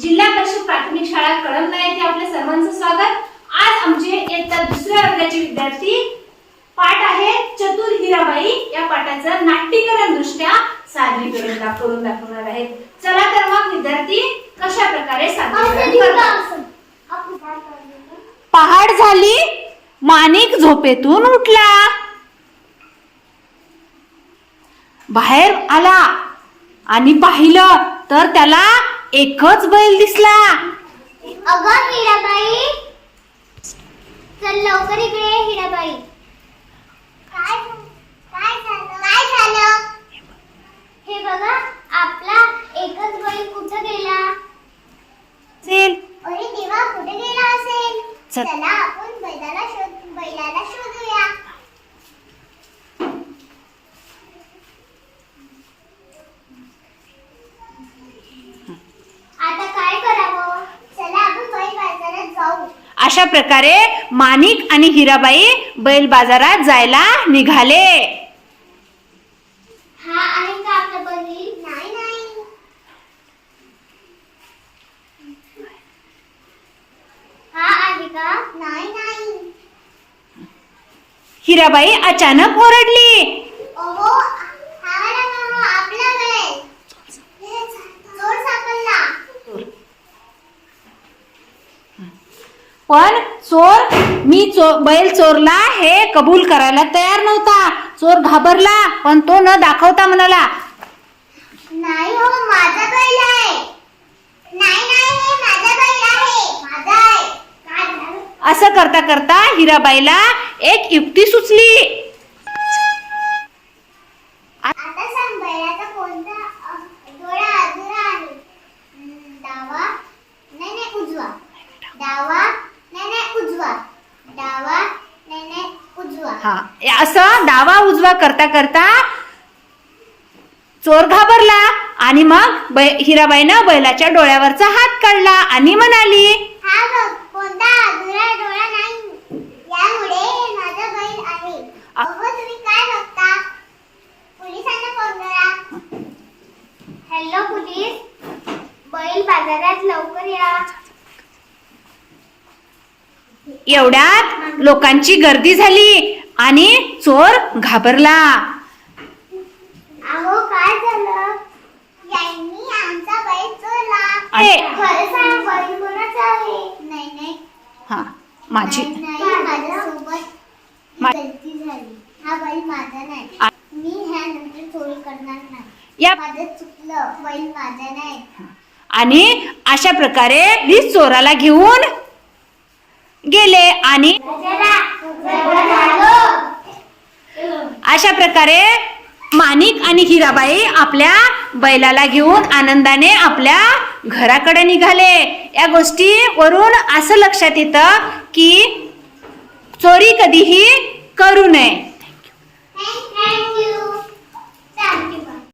जिल्हा परिषद प्राथमिक शाळा कळमना येथे आपल्या सर्वांचं स्वागत. आज आमचे इयत्ता दुसऱ्या वर्गाचे विद्यार्थी पाठ आहे चतुर हिराबाई. या पाठाचं नाट्यकरण दृष्ट्या सादरीकरण करून दाखवणार आहेत. चला तर मग विद्यार्थी कशा प्रकारे सादरीकरण करतात? पहाड झाली माणिक झोपेतून उठला. बाहेर आला आणि पाहिलं तर त्याला एकच बैल दिसला. अगं हिराबाई. चल लवकर इकडे ये, हिराबाई. काय काय झालं? काय झालं? हे बघा आपला एकच बैल कुठं गेला? असेल अरे देवा कुठे गेला असेल? चल. चला आपण बैलाला शोध बैलाला शोधूया आता काय करावं चला आपण बैल बाजारात जाऊ अशा प्रकारे माणिक आणि हिराबाई बैल बाजारात जायला निघाले. हा हा हिराबाई अचानक ओरडली ओहो हा वाला का हा आपला बैल चोर सापडला पण चोर मी चो बैल चोरला हे कबूल करायला तयार नव्हता. चोर घाबरला पण तो न दाखवता म्हणाला नाही हो माझा बैल आहे. नाही नाही हे माझा बैल आहे. माझा आहे. काय झालं? असं करता करता हिराबाईला एक युक्ती सुचली. आता सांग बैलाचा कोणता अ, डोळा अधुरा आहे. हम्म, डावा नाही नाही उजवा. डावा नाही नाही उजवा डावा नाही नाही उजवा हा. असं डावा उजवा करता करता चोर घाबरला आणि मग बै हिराबाईनं बैलाच्या डोळ्यावरचा हात काढला आणि म्हणाली हॅलो पोलीस बैल बाजारात लवकर या. एवढ्यात लोकांची गर्दी झाली. आणि चोर घाबरला. हा. माझी. हा आणि अशा प्रकारे चोराला घेऊन गेले आणि अशा प्रकारे माणिक आणि हिराबाई आपल्या बैलाला घेऊन आनंदाने आपल्या घराकडे निघाले. या गोष्टीवरून असं लक्षात येतं की चोरी कधीही करू नये.